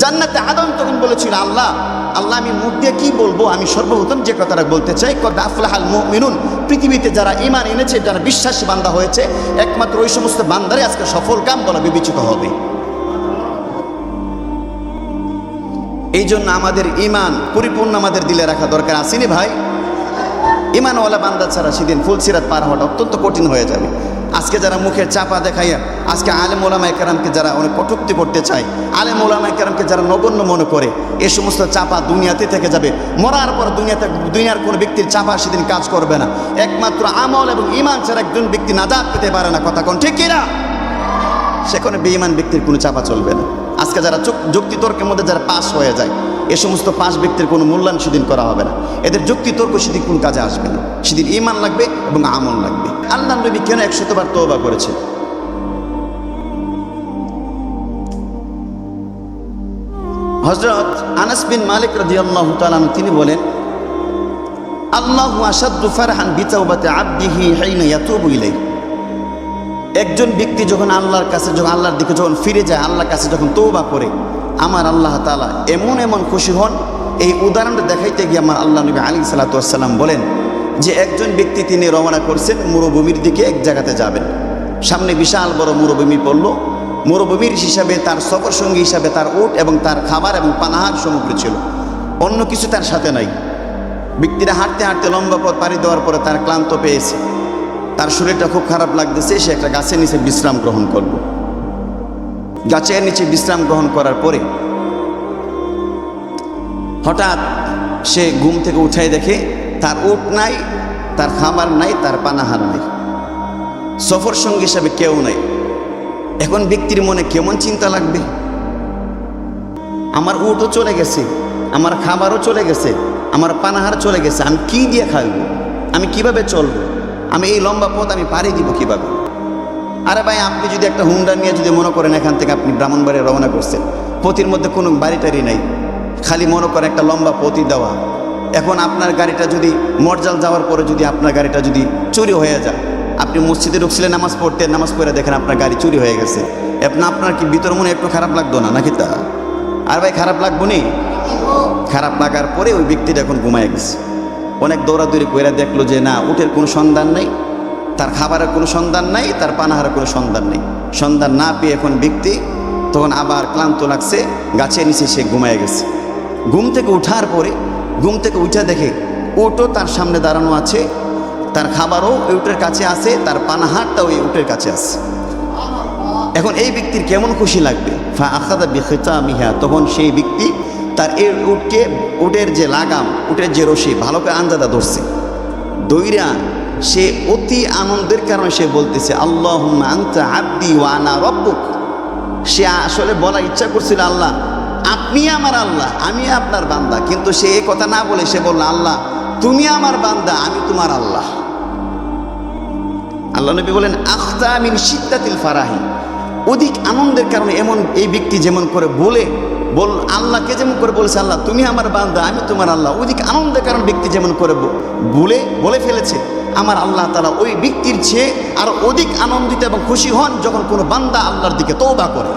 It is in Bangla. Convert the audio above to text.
জান্নাতে আদম তখন বলেছিল, আল্লাহ আল্লাহ, আমি মুখ দিয়ে কী বলব? আমি সর্বপ্রথম যে কথাটা বলতে চাই আফলাহাল মুমিনুন, পৃথিবীতে যারা ইমান এনেছে, যারা বিশ্বাসী বান্দা হয়েছে, একমাত্র ওই সমস্ত বান্দারে আজকে সফল কাম বলা বিবেচিত হবে। এই জন্য আমাদের ইমান পরিপূর্ণ আমাদের দিলে রাখা দরকার আসেনি ভাই? ইমানওয়ালা বান্দা ছাড়া সেদিন ফুলসিরাত পার হওয়াটা অত্যন্ত কঠিন হয়ে যাবে। আজকে যারা মুখের চাপা দেখাইয়া, আজকে আলেম ওলামায় কেরামকে যারা অনেক কটুক্তি করতে চায়, আলেম ওলামায় কেরামকে যারা নগণ্য মনে করে, এ সমস্ত চাপা দুনিয়াতে থেকে যাবে। মরার পর দুনিয়াতে দুনিয়ার কোনো ব্যক্তির চাপা সেদিন কাজ করবে না। একমাত্র আমল এবং ইমান ছাড়া একজন ব্যক্তি নাজাদ পেতে পারে না, কথা কোন ঠিক কিনা? সেখানে বেঈমান ব্যক্তির কোনো চাপা চলবে না। আজকে যারা যুক্তিতর্কের মধ্যে যারা পাস হয়ে যায়, এ সমস্ত পাঁচ ব্যক্তির কোনো মূল্যায়ন সেদিন করা হবে না। এদের যুক্তিতর্ক সেদিন কোন কাজে আসবে না। সেদিন ইমান লাগবে এবং আমল লাগবে। আল্লাহ নবী কেন একশতবার তওবা করেছে হজরত আনাস বিন মালিক তাআলা আনহু, তিনি বলেন, আল্লাহু আসাদ্দু ফারহান বিতাওবাতি আবদিহি হাইনা ইয়াতুবু ইলাইহি। একজন ব্যক্তি যখন আল্লাহর কাছে, যখন আল্লাহর দিকে যখন ফিরে যায়, আল্লাহর কাছে যখন তৌবা করে, আমার আল্লাহ তালা এমন এমন খুশি হন। এই উদাহরণটা দেখাইতে গিয়ে আমার আল্লাহ নবী আলী সাল্লাতাম বলেন যে একজন ব্যক্তি তিনি রওনা করছেন মরুভূমির দিকে এক জায়গাতে যাবেন। সামনে বিশাল বড় মরুভূমি পড়ল। মরুভূমির হিসাবে তার সফর সঙ্গী হিসাবে তার উট এবং তার খাবার এবং পানাহার সমগ্র ছিল। অন্য কিছু তার সাথে নাই। ব্যক্তিরা হাঁটতে হাঁটতে লম্বা পথ পাড়ি দেওয়ার পরে তার ক্লান্ত পেয়েছে। তার শরীরটা খুব খারাপ লাগতেছে, সে একটা গাছের নিচে বিশ্রাম গ্রহণ করল। গাছের নিচে বিশ্রাম গ্রহণ করার পরে হঠাৎ সে ঘুম থেকে উঠাই দেখে তার উট নাই, তার খাবার নাই, তার পানাহার নাই। সফর সঙ্গী হিসাবে কেউ নাই। এখন ব্যক্তির মনে কেমন চিন্তা লাগবে? আমার উটও চলে গেছে, আমার খাবারও চলে গেছে, আমার পানাহার চলে গেছে, আমি কি দিয়ে খাইব? আমি কীভাবে চলবো? আমি এই লম্বা পথ আমি পাড়ি দিব কীভাবে? আরে ভাই, আপনি যদি একটা হুন্ডা নিয়ে যদি মনে করেন এখান থেকে আপনি ব্রাহ্মণবাড়ি রওনা করছেন, পথির মধ্যে কোনো বাড়ি টাড়ি নাই, খালি মনে করেন একটা লম্বা পথই দেওয়া। এখন আপনার গাড়িটা যদি মরজাল যাওয়ার পরে যদি আপনার গাড়িটা যদি চুরি হয়ে যায়, আপনি মসজিদে ঢুকছিলেন, নামাজ পড়তে, নামাজ পড়ে দেখেন আপনার গাড়ি চুরি হয়ে গেছে। এখন আপনার কি ভিতর মনে একটু খারাপ লাগতো না, নাকি তা? আর ভাই, খারাপ লাগবো নি? খারাপ লাগার পরে ওই ব্যক্তিটা এখন ঘুমায় গেছে। অনেক দৌড়াদৌড়ি করে দেখল যে না, উটের কোনো সন্ধান নেই, তার খাবারের কোনো সন্ধান নাই, তার পানাহারের কোনো সন্ধান নেই। সন্ধান না পেয়ে এখন ব্যক্তি তখন আবার ক্লান্ত লাগছে, গাছের নিচে সে ঘুমায় গেছে। ঘুম থেকে উঠার পরে ঘুম থেকে উঠে দেখে উটও তার সামনে দাঁড়ানো আছে, তার খাবারও ওই উটের কাছে আছে, তার পানাহারটাও ওই উটের কাছে আছে। এখন এই ব্যক্তির কেমন খুশি লাগবে? ফা আখাদা বিখেতা মিহা তখন সেই ব্যক্তি তার এর উটকে, উটের যে লাগাম, উটের যে রশি, ভালো করে আন্দাদা ধরছে। দৈরা সে অতি আনন্দের কারণে সে বলতেছে আল্লাহ আব্দি ওয়ানা রব্বুক। সে আসলে বলার ইচ্ছা করছিল, আল্লাহ আপনি আমার আল্লাহ, আমি আপনার বান্দা। কিন্তু সে এই কথা না বলে সে বলল, আল্লাহ, তুমি আমার বান্দা, আমি তোমার আল্লাহ। আল্লাহ নবী বলেন, আখতা মিন সিদ্দাতিল ফারাহি। অধিক আনন্দের কারণে এমন এই ব্যক্তি যেমন করে বলে, বল, আল্লাহকে যেমন করে বলেছে, আল্লাহ, তুমি আমার বান্দা, আমি তোমার আল্লাহ। অধিক আনন্দের কারণ ব্যক্তি যেমন করে বলে বলে ফেলেছে, আমার আল্লাহ তারা ওই ব্যক্তির চেয়ে আরও অধিক আনন্দিত এবং খুশি হন যখন কোনো বান্দা আল্লাহর দিকে তৌবা করে।